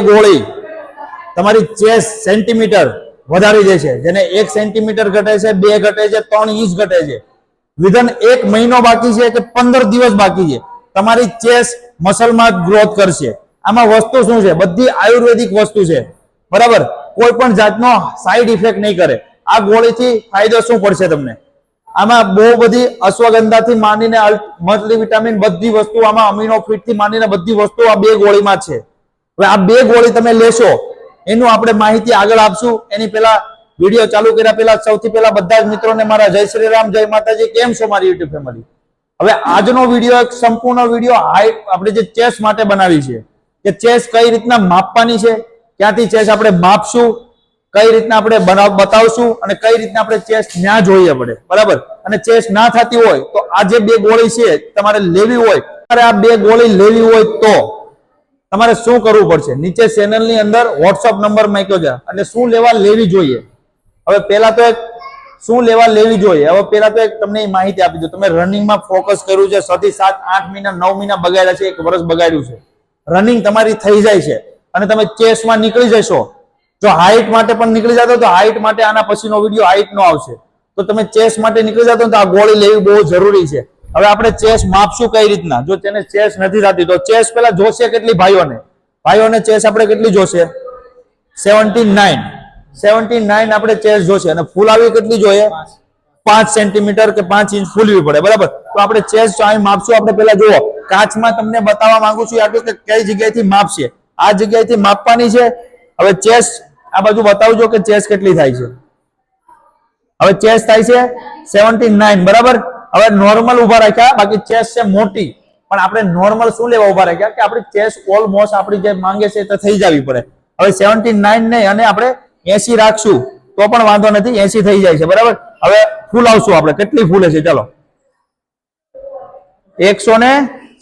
ગોળી તમારી chess centimetre વધારી દે છે. જેને એક સેન્ટીમીટર ઘટે છે, બે ઘટે છે, ત્રણ ઇંચ ઘટે છે. વિધન એક મહિનો બાકી છે કે પંદર દિવસ બાકી છે. તમારી ચેસ મસલમાં ગ્રોથ કરશે. આમાં વસ્તુ શું છે? બધી આયુર્વેદિક વસ્તુ છે. બરાબર? કોઈ પણ જાતનો સાઈડ ઇફેક્ટ નહીં કરે. આ ગોળીથી ફાયદો શું પડશે તમને? આમાં બહુ બધી અશ્વગંધાથી માંડીને મલ્ટીવિટામિન બધી વસ્તુ, આમાં અમીનો થી માંડીને બધી વસ્તુ આ બે ગોળીમાં છે. હવે આ બે ગોળી તમે લેશો, એનું આપણે માહિતી આગળ આપશું. એની પહેલા વીડિયો ચાલુ કર્યા પહેલા સૌથી પહેલા બધા જ મિત્રોને મારા જય શ્રી રામ, જય માતાજી, કેમ છો મારી યુટ્યુબ ફેમિલી હવે આજનો વીડિયો એક સંપૂર્ણ વીડિયો હાઈ આપણે જે ચેસ માટે બનાવી છે, કે ચેસ કઈ રીતના માપવાની છે, ક્યાંથી ચેસ આપણે માપશું, કઈ રીતના આપણે બનાવ બતાવશું, અને કઈ રીતના આપણે ચેસ ના જોઈએ પડે બરાબર? અને ચેસ ના થતી હોય તો આ જે બે ગોળી છે, તમારે લેવી હોય, તમારે આ બે ગોળી લેવી હોય તો તમારે શું કરવું પડશે? નીચે ચેનલની અંદર વોટ્સઅપ નંબર મૂક્યો છે અને શું લેવા લેવી જોઈએ? હવે પહેલા તો એક શું લેવા લેવી જોઈએ? હવે પહેલા તો એક તમને માહિતી આપી દઉં. તમે રનિંગમાં ફોકસ કર્યું છે, છ થી સાત, આઠ મહિના, નવ મહિના બગાડ્યા છે, એક વર્ષ બગાડ્યું છે. રનિંગ તમારી થઈ જાય છે અને તમે ચેસમાં નીકળી જશો. જો હાઇટ માટે પણ નીકળી જતો તો હાઇટ માટે આના પછીનો વીડિયો હાઇટનો આવશે. તો તમે ચેસ માટે નીકળી જતો તો આ ગોળી લેવી બહુ જરૂરી છે. હવે આપણે ચેસ માપશું કઈ રીતના? જો તેને ચેસ નથી થતી, તો ચેસ પેલા જોશે કેટલી ભાઈઓને? ભાઈઓને ચેસ આપણે કેટલી જોશે? Seventy nine. સેવન્ટી નાઇન આપણે ચેસ જોશે. અને ફૂલાવી કેટલી જોઈએ? પાંચ સેન્ટીમીટર કે પાંચ ઇંચ ફૂલવી પડે, બરાબર? તો આપણે ચેસ અહીં માપશું, આપણે પેલા જુઓ. કાચમાં તમને બતાવવા માંગુ છું આટલું કે કઈ જગ્યાએથી માપશે? આ જગ્યાએથી માપવાની છે. હવે ચેસ, આ બાજુ બતાવજો કે ચેસ કેટલી થાય છે. હવે ચેસ થાય છે સેવન્ટી નાઇન, બરાબર? હવે નોર્મલ ઊભા રાખ્યા, બાકી ચેસ છે મોટી. પણ આપણે નોર્મલ શું લેવા ઊભા રાખ્યા? કે આપણી ચેસ ઓલમોસ્ટ આપણી જે માંગે છે તે થઈ જવી પડે. હવે સેવન્ટી નાઇન નહીં અને આપણે એસી રાખશું, તો પણ વાંધો નથી, એસી થઈ જાય છે, બરાબર? હવે ફૂલ આવશું આપણે. કેટલી ફૂલે છે ચાલો. એકસો ને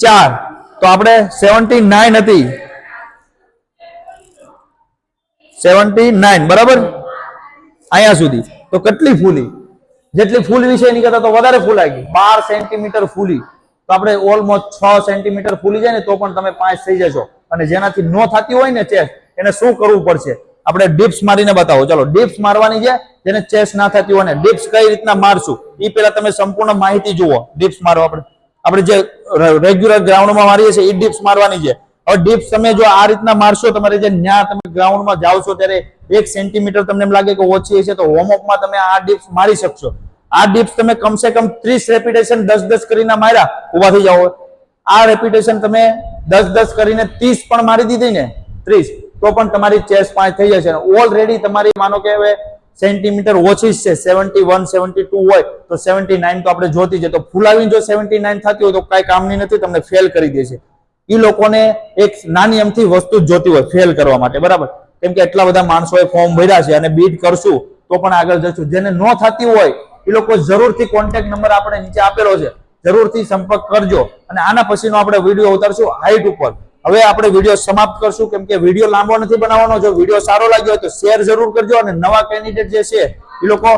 ચાર. તો આપણે સેવન્ટી નાઇન હતી. સેવન્ટી નાઇન બરાબર? અહીંયા સુધી. તો કેટલી ફૂલી જેટલી ફૂલ વિશે એની કરતા તો વધારે ફૂલાઈ ગઈ. બાર સેન્ટીમીટર ફૂલી. તો આપણે ઓલમોસ્ટ છ સેન્ટીમીટર ફૂલી જાય ને તો પણ તમે પાંચ થઈ જશો. અને જેનાથી નો થતી હોય ને ચેસ, એને શું કરવું પડશે? આપણે ડિપ્સ મારીને બતાવો. ચાલો, ડિપ્સ મારવાની છે, જેને ચેસ ના થતી હોય ને. ડિપ્સ કઈ રીતના મારશું? એ પેલા તમે સંપૂર્ણ માહિતી જુઓ. ડિપ્સ મારો આપણે. આપણે જે રેગ્યુલર ગ્રાઉન્ડમાં મારીએ છીએ એ ડિપ્સ મારવાની છે. હવે ડીપ તમે જો આ રીતના મારશો, તમારે જે ન્યા તમે ગ્રાઉન્ડમાં જાઓ છો, ત્યારે એક સેન્ટીમીટર તમને એમ લાગે કે ઓછી હશે, તો વોર્મઅપમાં તમે આ ડિપ્સ મારી શકશો. આ ડિપ્સ તમે કમસે કમ ત્રીસ રેપિટેશન દસ દસ કરીને માર્યા ઊભા થઈ જાઓ. આ રેપિટેશન તમે દસ દસ કરીને ત્રીસ પણ મારી દીધી ને, ત્રીસ, તો પણ તમારી ચેસ પાંચ થઈ જશે. ઓલરેડી તમારી, માનો કે હવે સેન્ટીમીટર ઓછી છે સેવન્ટી વન સેવન્ટી ટુ હોય, તો સેવન્ટી નાઇન તો આપણે જોતી છે. તો ફૂલાવીને જો સેવન્ટી નાઇન થતી હોય તો કાંઈ કામની નથી, તમને ફેલ કરી દેશે. એ લોકોને એક નાની એમથી વસ્તુ જોતી હોય ફેલ કરવા માટે, બરાબર? કેમ કે એટલા બધા માણસોએ ફોર્મ ભર્યા છે અને બીટ કરશું, તો પણ આગળ જશું. જેને ન થતી હોય એ લોકો જરૂરથી કોન્ટેક્ટ નંબર આપણે નીચે આપેલો છે, જરૂરથી સંપર્ક કરજો. અને આના પછીનો આપણે વીડિયો ઉતારશું હાઈટ ઉપર. હવે આપણે વીડિયો સમાપ્ત કરશું, કેમ કે વીડિયો લાંબો નથી બનાવવાનો. જો વીડિયો સારો લાગ્યો હોય તો શેર જરૂર કરજો અને નવા કેન્ડિડેટ જે છે એ લોકો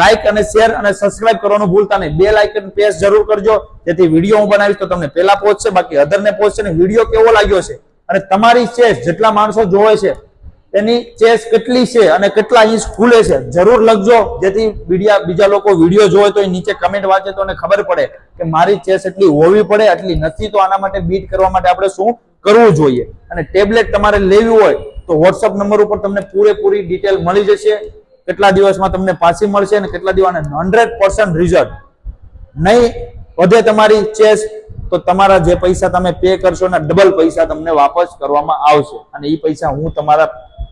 લાઈક અને શેર અને સબસ્ક્રાઇબ કરવાનું ભૂલતા નહીં. બે લાઈક અને પ્રેસ જરૂર કરજો. જેથી વીડિયો હું બનાવીશ તો તમને પહેલા પહોંચશે, બાકી અધરને પહોંચશે ને વીડિયો કેવો લાગ્યો છે? અને તમારી ચેસ જેટલા માણસો જોવે છે તેની ચેસ કેટલી છે અને કેટલા ઇંચ ખુલે છે, જરૂર લખજો. જેથી બીજા બીજા લોકો વીડિયો જોવે તો એ નીચે કમેન્ટ વાંચે તો એને ખબર પડે કે મારી ચેસ એટલી હોવી પડે એટલી નથી. તો આના માટે બીટ કરવા માટે આપણે શું કરવું જોઈએ? અને ટેબ્લેટ તમારે લેવી હોય તો વોટ્સઅપ નંબર ઉપર તમને પૂરેપૂરી ડિટેલ મળી જશે. કેટલા દિવસમાં તમને પાછી મળશે અને કેટલા દિવસ હંડ્રેડ પર્સન્ટ રિઝલ્ટ નહીં વધે તમારી ચેસ, તો તમારા જે પૈસા તમે પે કરશો ને ડબલ પૈસા તમને વાપસ કરવામાં આવશે. અને એ પૈસા હું તમારા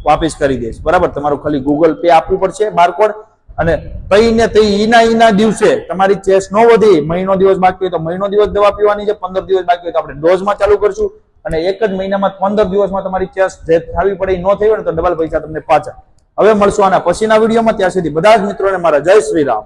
વાપસ કરી દઈશ. બરાબર? તમારું ખાલી ગૂગલ પે આપવું પડશે બારકોડ અને તઈ ને તઈ ઈના ઈના દિવસે તમારી ચેસ નો વધી. મહિનો દિવસ બાકી હોય તો મહિનો દિવસ દવા પીવાની છે, પંદર દિવસ બાકી હોય તો આપણે ડોઝમાં ચાલુ કરશું. અને એક જ મહિનામાં પંદર દિવસમાં તમારી ચેસ જે થવી પડે એ ન થઈ હોય ને તો ડબલ પૈસા તમને પાછા હવે મળશું આના પછીના વિડીયોમાં. ત્યાં સુધી બધા જ મિત્રોને મારા જય શ્રી રામ.